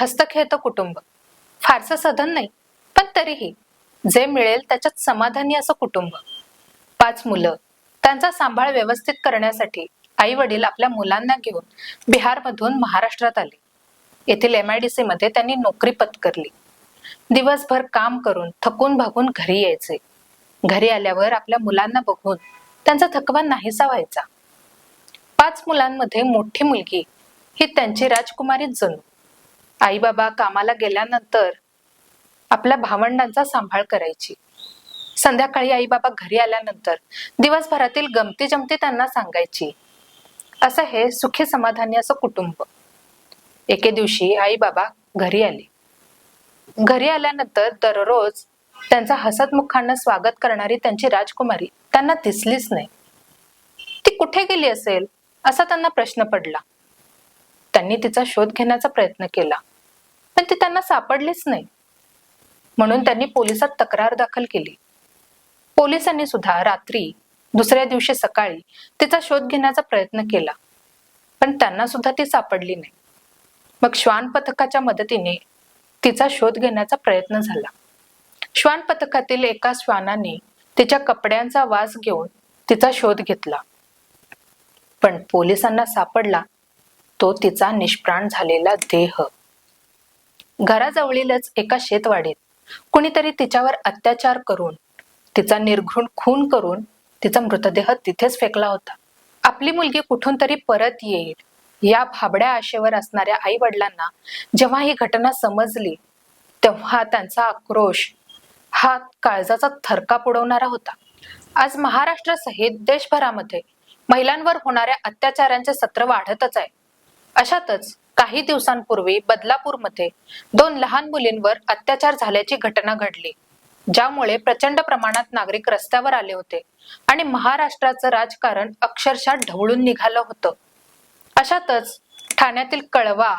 हस्तखेळतं कुटुंब. फारसं सधन नाही पण तरीही जे मिळेल त्याच्यात समाधानी असं कुटुंब. पाच मुलं. त्यांचा सांभाळ व्यवस्थित करण्यासाठी आई वडील आपल्या मुलांना घेऊन बिहारमधून महाराष्ट्रात आले. येथील एम आय डी सी मध्ये त्यांनी नोकरी पत्करली. दिवसभर काम करून थकून भागून घरी यायचे. घरी आल्यावर आपल्या मुलांना बघून त्यांचा थकवा नाहीसा व्हायचा. पाच मुलांमध्ये मोठी मुलगी ही त्यांची राजकुमारीच जणू. आई बाबा कामाला गेल्यानंतर आपल्या भावंडांचा सांभाळ करायची. संध्याकाळी आई बाबा घरी आल्यानंतर दिवसभरातील गमती जमती त्यांना सांगायची. असं हे सुखी समाधानी असं कुटुंब. एके दिवशी आई बाबा घरी आले. घरी आल्यानंतर दररोज त्यांचा हसतमुखानं स्वागत करणारी त्यांची राजकुमारी त्यांना दिसलीच नाही. ती कुठे गेली असेल असा त्यांना प्रश्न पडला. त्यांनी तिचा शोध घेण्याचा प्रयत्न केला. पण ती त्यांना सापडलीच नाही. म्हणून त्यांनी पोलिसात तक्रार दाखल केली. पोलिसांनी सुद्धा रात्री दुसऱ्या दिवशी सकाळी तिचा शोध घेण्याचा प्रयत्न केला. पण त्यांना सुद्धा ती सापडली नाही. मग श्वान पथकाच्या मदतीने तिचा शोध घेण्याचा प्रयत्न झाला. श्वान पथकातील एका श्वानाने तिच्या कपड्यांचा वास घेऊन तिचा शोध घेतला. पण पोलिसांना सापडला तो तिचा निष्प्राण झालेला देह. घराजवळीलच एका शेतवाडीत कुणीतरी तिच्यावर अत्याचार करून तिचा निर्घृण खून करून तिचा मृतदेह तिथेच फेकला होता. आपली मुलगी कुठून तरी परत येईल या भाबड्या आशेवर असणाऱ्या आई वडिलांना जेव्हा ही घटना समजली तेव्हा त्यांचा आक्रोश हा काळजाचा थरका पुडवणारा होता. आज महाराष्ट्रासहित देशभरामध्ये महिलांवर होणाऱ्या अत्याचारांचे सत्र वाढतच आहे. अशातच काही दिवसांपूर्वी बदलापूरमध्ये दोन लहान मुलींवर अत्याचार झाल्याची घटना घडली ज्यामुळे प्रचंड प्रमाणात नागरिक रस्त्यावर आले होते आणि महाराष्ट्राचं राजकारण अक्षरशः ढवळून निघालं होतं. अशातच ठाण्यातील कळवा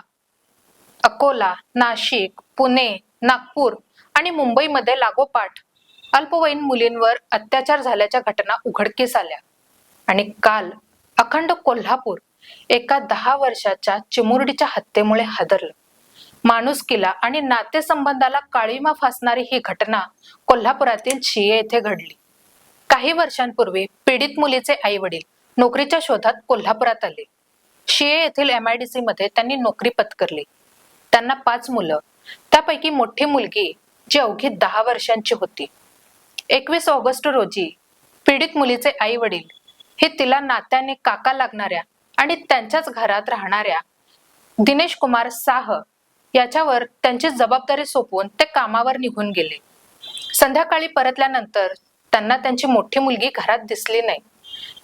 अकोला नाशिक पुणे नागपूर आणि मुंबईमध्ये लागोपाठ अल्पवयीन मुलींवर अत्याचार झाल्याच्या घटना उघडकीस आल्या आणि काल अखंड कोल्हापूर एका दहा वर्षाच्या चिमुरडीच्या हत्येमुळे हादरलं. माणुसकीला आणि नातेसंबंधाला काळीमा फासणारी ही घटना कोल्हापुरातील शिये येथे घडली. काही वर्षांपूर्वी पीडित मुलीचे आई वडील नोकरीच्या शोधात कोल्हापुरात आले. शिये येथील एमआयडीसी मध्ये त्यांनी नोकरी पत्करली. त्यांना पाच मुलं त्यापैकी मोठी मुलगी जी अवघी दहा वर्षांची होती. एकवीस ऑगस्ट रोजी पीडित मुलीचे आई वडील हे तिला नात्याने काका लागणाऱ्या आणि त्यांच्याच घरात राहणाऱ्या दिनेश कुमार साह याच्यावर त्यांची जबाबदारी सोपवून ते कामावर निघून गेले. संध्याकाळी परतल्यानंतर त्यांना त्यांची मोठी मुलगी घरात दिसली नाही.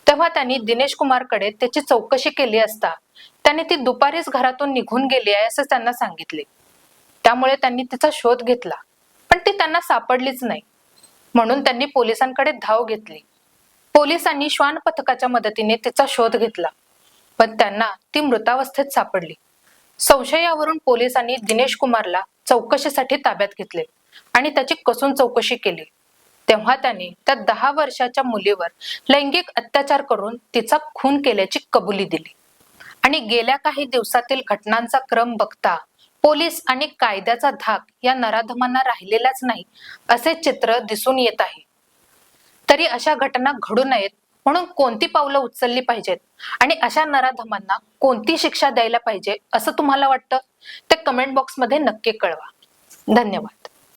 तेव्हा त्यांनी दिनेश कुमारकडे त्याची चौकशी केली असता त्याने ती दुपारीच घरातून निघून गेली आहे असं त्यांना सांगितले. त्यामुळे त्यांनी तिचा शोध घेतला पण ती त्यांना सापडलीच नाही. म्हणून त्यांनी पोलिसांकडे धाव घेतली. पोलिसांनी श्वान पथकाच्या मदतीने तिचा शोध घेतला. पण त्यांना ती मृतावस्थेत सापडली. संशयावरून पोलिसांनी दिनेश कुमारला चौकशीसाठी ताब्यात घेतले आणि त्याची कसून चौकशी केली. तेव्हा त्याने त्या दहा वर्षाच्या मुलीवर लैंगिक अत्याचार करून तिचा खून केल्याची कबुली दिली. आणि गेल्या काही दिवसातील घटनांचा क्रम बघता पोलीस आणि कायद्याचा धाक या नराधमांना राहिलेलाच नाही असे चित्र दिसून येत आहे. तरी अशा घटना घडू नयेत म्हणून कोणती पावलं उचलली पाहिजेत? आणि अशा नराधमांना कोणती शिक्षा द्यायला पाहिजे असं तुम्हाला वाटतं? ते कमेंट बॉक्समध्ये नक्की कळवा. धन्यवाद.